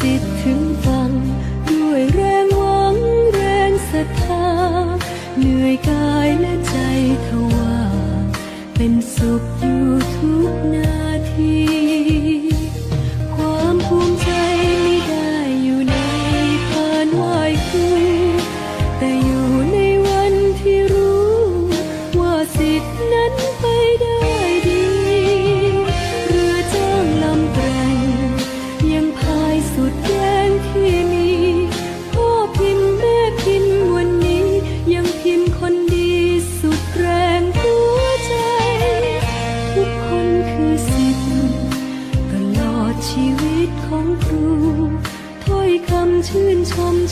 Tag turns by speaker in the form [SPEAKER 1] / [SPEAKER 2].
[SPEAKER 1] ให้